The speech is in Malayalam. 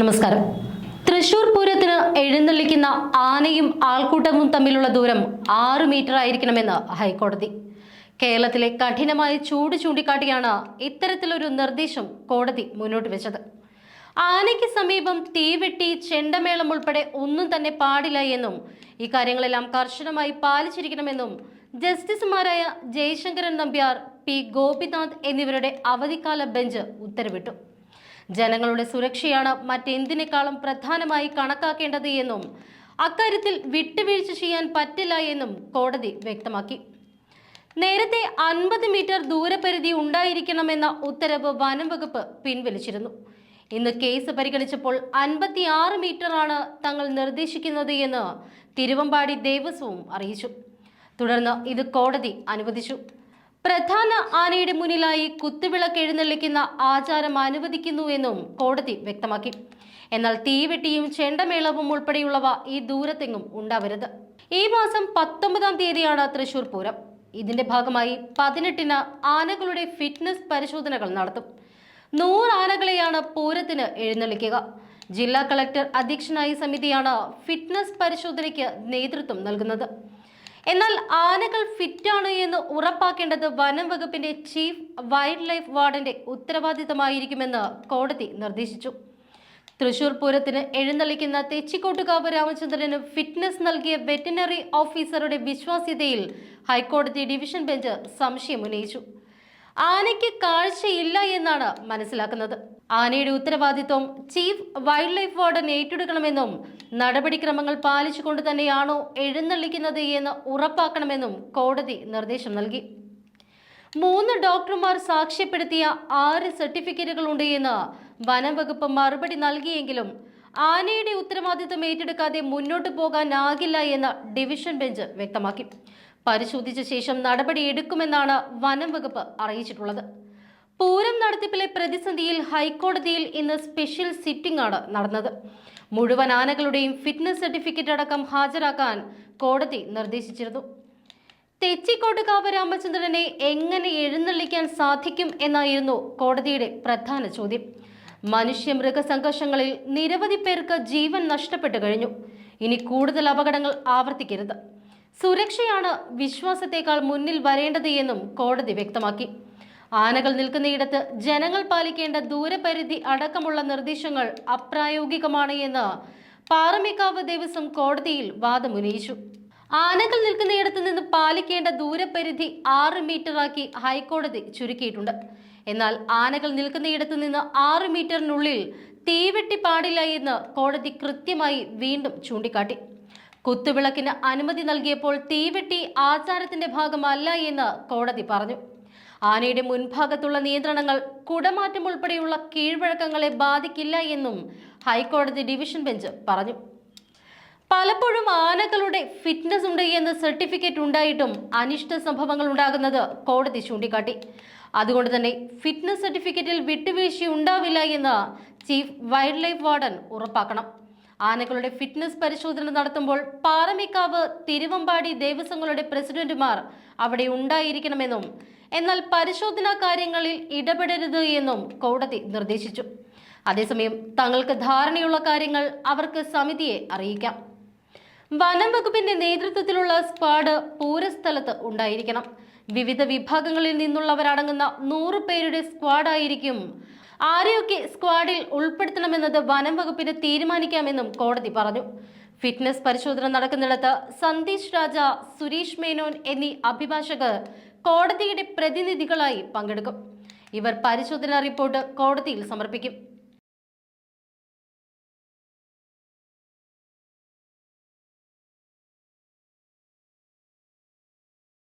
നമസ്കാരം. തൃശൂർ പൂരത്തിന് എഴുന്നള്ളിക്കുന്ന ആനയും ആൾക്കൂട്ടവും തമ്മിലുള്ള ദൂരം ആറ് മീറ്റർ ആയിരിക്കണമെന്ന് ഹൈക്കോടതി. കേരളത്തിലെ കഠിനമായ ചൂട് ചൂണ്ടിക്കാട്ടിയാണ് ഇത്തരത്തിലൊരു നിർദ്ദേശം കോടതി മുന്നോട്ട് വെച്ചത്. ആനയ്ക്ക് സമീപം തീവെട്ടി ചെണ്ടമേളം ഉൾപ്പെടെ ഒന്നും തന്നെ പാടില്ല എന്നും ഇക്കാര്യങ്ങളെല്ലാം കർശനമായി പാലിച്ചിരിക്കണമെന്നും ജസ്റ്റിസുമാരായ ജയശങ്കരൻ നമ്പ്യാർ പി ഗോപിനാഥ് എന്നിവരുടെ അവധിക്കാല ബെഞ്ച് ഉത്തരവിട്ടു. ജനങ്ങളുടെ സുരക്ഷയാണ് മറ്റെന്തിനേക്കാളും പ്രധാനമായി കണക്കാക്കേണ്ടത് എന്നും അക്കാര്യത്തിൽ വിട്ടുവീഴ്ച ചെയ്യാൻ പറ്റില്ല എന്നും കോടതി വ്യക്തമാക്കി. നേരത്തെ അൻപത് മീറ്റർ ദൂരപരിധി ഉണ്ടായിരിക്കണമെന്ന ഉത്തരവ് വനം വകുപ്പ് പിൻവലിച്ചിരുന്നു. ഇന്ന് കേസ് പരിഗണിച്ചപ്പോൾ അൻപത്തിയാറ് മീറ്ററാണ് തങ്ങൾ നിർദ്ദേശിക്കുന്നത് എന്ന് തിരുവമ്പാടി ദേവസ്വവും അറിയിച്ചു. തുടർന്ന് ഇത് കോടതി അനുവദിച്ചു. പ്രധാന ആനയുടെ മുന്നിലായി കുത്തുവിളക്ക് എഴുന്നള്ളിക്കുന്ന ആചാരം അനുവദിക്കുന്നു എന്നും കോടതി വ്യക്തമാക്കി. എന്നാൽ തീവെട്ടിയും ചെണ്ടമേളവും ഉൾപ്പെടെയുള്ളവ ഈ ദൂരത്തെങ്ങും ഉണ്ടാവരുത്. ഈ മാസം പത്തൊമ്പതാം തീയതിയാണ് തൃശൂർ പൂരം. ഇതിന്റെ ഭാഗമായി പതിനെട്ടിന് ആനകളുടെ ഫിറ്റ്നസ് പരിശോധനകൾ നടത്തും. നൂറ് ആനകളെയാണ് പൂരത്തിന് എഴുന്നള്ളിക്കുക. ജില്ലാ കളക്ടർ അധ്യക്ഷനായ സമിതിയാണ് ഫിറ്റ്നസ് പരിശോധനയ്ക്ക് നേതൃത്വം നൽകുന്നത്. എന്നാൽ ആനകൾ ഫിറ്റാണ് എന്ന് ഉറപ്പാക്കേണ്ടത് വനം വകുപ്പിന്റെ ചീഫ് വൈൽഡ് ലൈഫ് വാർഡന്റെ ഉത്തരവാദിത്തമായിരിക്കുമെന്ന് കോടതി നിർദ്ദേശിച്ചു. തൃശൂർ പൂരത്തിന് എഴുന്നള്ളിക്കുന്ന തെച്ചിക്കോട്ടുകാവ് രാമചന്ദ്രന് ഫിറ്റ്നസ് നൽകിയ വെറ്റിനറി ഓഫീസറുടെ വിശ്വാസ്യതയിൽ ഹൈക്കോടതി ഡിവിഷൻ ബെഞ്ച് സംശയം ഉന്നയിച്ചു. ആനയ്ക്ക് കാഴ്ചയില്ല എന്നാണ് മനസ്സിലാക്കുന്നത്. ആനയുടെ ഉത്തരവാദിത്വം ചീഫ് വൈൽഡ് ലൈഫ് വാർഡൻ ഏറ്റെടുക്കണമെന്നും നടപടിക്രമങ്ങൾ പാലിച്ചുകൊണ്ട് തന്നെയാണോ എഴുന്നള്ളിക്കുന്നത് എന്ന് ഉറപ്പാക്കണമെന്നും കോടതി നിർദ്ദേശം നൽകി. മൂന്ന് ഡോക്ടർമാർ സാക്ഷ്യപ്പെടുത്തിയ ആറ് സർട്ടിഫിക്കറ്റുകൾ എന്ന് വനം വകുപ്പ് മറുപടി നൽകിയെങ്കിലും ആനയുടെ ഉത്തരവാദിത്വം ഏറ്റെടുക്കാതെ മുന്നോട്ട് പോകാനാകില്ല എന്ന് ഡിവിഷൻ ബെഞ്ച് വ്യക്തമാക്കി. പരിശോധിച്ച ശേഷം നടപടിയെടുക്കുമെന്നാണ് വനം വകുപ്പ് അറിയിച്ചിട്ടുള്ളത്. പൂരം നടത്തിപ്പിലെ പ്രതിസന്ധിയിൽ ഹൈക്കോടതിയിൽ ഇന്ന് സ്പെഷ്യൽ സിറ്റിംഗ് ആണ് നടന്നത്. മുഴുവൻ ആനകളുടെയും ഫിറ്റ്നസ് സർട്ടിഫിക്കറ്റ് അടക്കം ഹാജരാക്കാൻ കോടതി നിർദ്ദേശിച്ചിരുന്നു. തെച്ചിക്കോട്ടുകാവ് രാമചന്ദ്രനെ എങ്ങനെ എഴുന്നള്ളിക്കാൻ സാധിക്കും എന്നായിരുന്നു കോടതിയുടെ പ്രധാന ചോദ്യം. മനുഷ്യ മൃഗ സംഘർഷങ്ങളിൽ നിരവധി പേർക്ക് ജീവൻ നഷ്ടപ്പെട്ടു കഴിഞ്ഞു. ഇനി കൂടുതൽ അപകടങ്ങൾ ആവർത്തിക്കരുത്. സുരക്ഷയാണ് വിശ്വാസത്തേക്കാൾ മുന്നിൽ വരേണ്ടത് എന്നും കോടതി വ്യക്തമാക്കി. ആനകൾ നിൽക്കുന്നയിടത്ത് ജനങ്ങൾ പാലിക്കേണ്ട ദൂരപരിധി അടക്കമുള്ള നിർദ്ദേശങ്ങൾ അപ്രായോഗികമാണ് എന്ന് പാറമേക്കാവ് ദേവസ്വം കോടതിയിൽ വാദമുന്നയിച്ചു. ആനകൾ നിൽക്കുന്നയിടത്ത് നിന്ന് പാലിക്കേണ്ട ദൂരപരിധി ആറ് മീറ്ററാക്കി ഹൈക്കോടതി ചുരുക്കിയിട്ടുണ്ട്. എന്നാൽ ആനകൾ നിൽക്കുന്നയിടത്ത് നിന്ന് ആറ് മീറ്ററിനുള്ളിൽ തീവെട്ടി പാടില്ല എന്ന് കോടതി കൃത്യമായി വീണ്ടും ചൂണ്ടിക്കാട്ടി. കുത്തുവിളക്കിന് അനുമതി നൽകിയപ്പോൾ തീവെട്ടി ആചാരത്തിന്റെ ഭാഗമല്ല എന്ന് കോടതി പറഞ്ഞു. ആനയുടെ മുൻഭാഗത്തുള്ള നിയന്ത്രണങ്ങൾ കുടമാറ്റം ഉൾപ്പെടെയുള്ള കീഴ്വഴക്കങ്ങളെ ബാധിക്കില്ല എന്നും ഹൈക്കോടതി ഡിവിഷൻ ബെഞ്ച് പറഞ്ഞു. പലപ്പോഴും ആനകളുടെ ഫിറ്റ്നസ് ഉണ്ട് എന്ന് സർട്ടിഫിക്കറ്റ് ഉണ്ടായിട്ടും അനിഷ്ട സംഭവങ്ങൾ ഉണ്ടാകുന്നത് കോടതി ചൂണ്ടിക്കാട്ടി. അതുകൊണ്ട് തന്നെ ഫിറ്റ്നസ് സർട്ടിഫിക്കറ്റിൽ വിട്ടുവീഴ്ച ഉണ്ടാവില്ല എന്ന് ചീഫ് വൈൽഡ് ലൈഫ് വാർഡൻ ഉറപ്പാക്കണം. ആനകളുടെ ഫിറ്റ്നസ് പരിശോധന നടത്തുമ്പോൾ പാറമേക്കാവ് തിരുവമ്പാടി ദേവസ്വങ്ങളുടെ പ്രസിഡന്റുമാർ അവിടെ ഉണ്ടായിരിക്കണമെന്നും എന്നാൽ പരിശോധനാ കാര്യങ്ങളിൽ ഇടപെടരുത് എന്നും കോടതി നിർദ്ദേശിച്ചു. അതേസമയം തങ്ങൾക്ക് ധാരണയുള്ള കാര്യങ്ങൾ അവർക്ക് സമിതിയെ അറിയിക്കാം. വനം വകുപ്പിന്റെ നേതൃത്വത്തിലുള്ള സ്ക്വാഡ് പൂരസ്ഥലത്ത് ഉണ്ടായിരിക്കണം. വിവിധ വിഭാഗങ്ങളിൽ നിന്നുള്ളവരടങ്ങുന്ന നൂറ് പേരുടെ സ്ക്വാഡായിരിക്കും ആരെയൊക്കെ സ്ക്വാഡിൽ ഉൾപ്പെടുത്തണമെന്നത് വനം വകുപ്പിന് തീരുമാനിക്കാമെന്നും കോടതി പറഞ്ഞു. ഫിറ്റ്നസ് പരിശോധന നടക്കുന്നിടത്ത് സന്ദീഷ് രാജ സുരേഷ് മേനോൻ എന്നീ അഭിഭാഷകർ കോടതിയുടെ പ്രതിനിധികളായി പങ്കെടുക്കും. ഇവർ പരിശോധനാ റിപ്പോർട്ട് കോടതിയിൽ സമർപ്പിക്കും.